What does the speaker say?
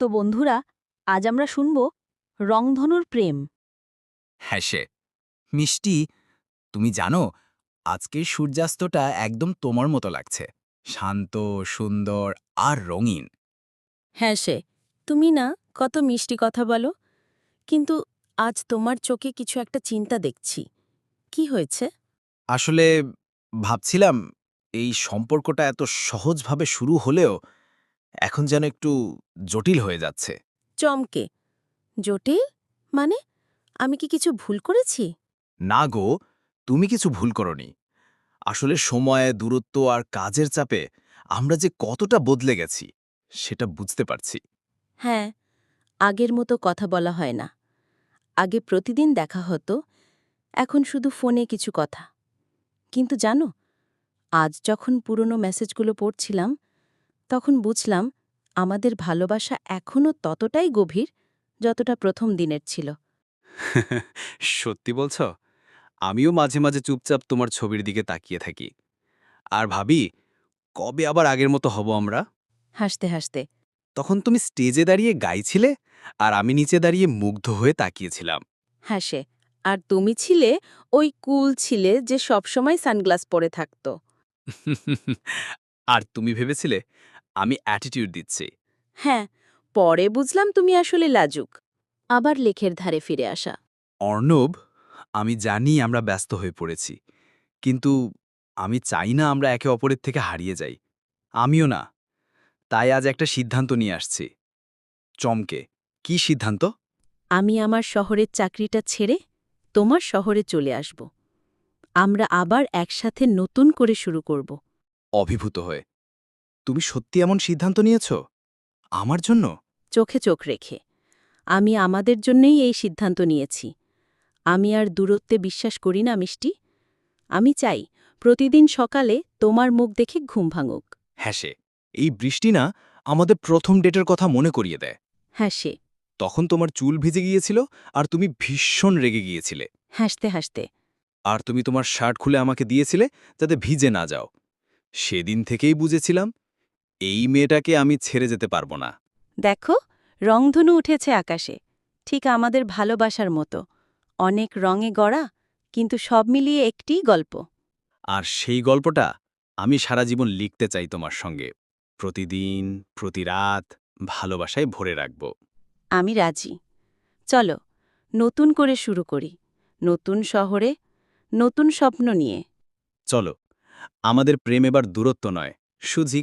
তো বন্ধুরা আজ আমরা শুনব রংধনুর প্রেম। হ্যাঁ সে। মিষ্টি তুমি জানো আজকের সূর্যাস্তটা একদম তোমার মতো লাগছে। শান্ত সুন্দর আর রঙিন। হ্যাঁ সে তুমি না কত মিষ্টি কথা বলো কিন্তু আজ তোমার চোখে কিছু একটা চিন্তা দেখছি। কি হয়েছে? আসলে ভাবছিলাম এই সম্পর্কটা এত সহজভাবে শুরু হলেও এখন যেন একটু জটিল হয়ে যাচ্ছে। চমকে। জটিল? মানে আমি কি কিছু ভুল করেছি? না গো তুমি কিছু ভুল করনি। আসলে সময় দূরত্ব আর কাজের চাপে আমরা যে কতটা বদলে গেছি সেটা বুঝতে পারছি। হ্যাঁ আগের মতো কথা বলা হয় না। আগে প্রতিদিন দেখা হতো এখন শুধু ফোনে কিছু কথা। কিন্তু জানো আজ যখন পুরনো মেসেজগুলো পড়ছিলাম তখন বুঝলাম আমাদের ভালোবাসা এখনও ততটাই গভীর যতটা প্রথম দিনের ছিল। সত্যি বলছ? আমিও মাঝে মাঝে চুপচাপ তোমার ছবির দিকে তাকিয়ে থাকি। আর ভাবি কবে আবার আগের মতো হব আমরা? হাসতে হাসতে। তখন তুমি স্টেজে দাঁড়িয়ে গাইছিলে আর আমি নিচে দাঁড়িয়ে মুগ্ধ হয়ে তাকিয়েছিলাম। হাসে। আর তুমি ছিলে ওই কুল ছিলে যে সবসময় সানগ্লাস পরে থাকতো। আর তুমি ভেবেছিলে আমি অ্যাটিটিউড দিচ্ছি। হ্যাঁ পরে বুঝলাম তুমি আসলে লাজুক। আবার লেখের ধারে ফিরে আসা। অর্ণব আমি জানি আমরা ব্যস্ত হয়ে পড়েছি কিন্তু আমি চাই না আমরা একে অপরের থেকে হারিয়ে যাই। আমিও না। তাই আজ একটা সিদ্ধান্ত নিয়ে আসছি। চমকে কি সিদ্ধান্ত? আমি আমার শহরের চাকরিটা ছেড়ে তোমার শহরে চলে আসব। আমরা আবার একসাথে নতুন করে শুরু করব। অভিভূত হয়ে। তুমি সত্যি এমন সিদ্ধান্ত নিয়েছ? আমার জন্য? চোখে চোখ রেখে। আমি আমাদের জন্যই এই সিদ্ধান্ত নিয়েছি। আমি আর দূরত্বে বিশ্বাস করি না মিষ্টি। আমি চাই প্রতিদিন সকালে তোমার মুখ দেখে ঘুম ভাঙুক। হ্যাঁ সে। এই বৃষ্টি না আমাদের প্রথম ডেটের কথা মনে করিয়ে দেয়। হ্যাঁ সে। তখন তোমার চুল ভিজে গিয়েছিল আর তুমি ভীষণ রেগে গিয়েছিলে। হাসতে হাসতে। আর তুমি তোমার শার্ট খুলে আমাকে দিয়েছিলে যাতে ভিজে না যাও। সেদিন থেকেই বুঝেছিলাম এই মেয়েটাকে আমি ছেড়ে যেতে পারব না। দেখো রংধনু উঠেছে আকাশে। ঠিক আমাদের ভালোবাসার মতো। অনেক রঙে গড়া কিন্তু সব মিলিয়ে একটিই গল্প। আর সেই গল্পটা আমি সারা জীবন লিখতে চাই তোমার সঙ্গে। প্রতিদিন প্রতি রাত ভালোবাসায় ভরে রাখব। আমি রাজি। চলো নতুন করে শুরু করি। নতুন শহরে নতুন স্বপ্ন নিয়ে। চলো আমাদের প্রেম এবার দূরত্ব নয় শুধু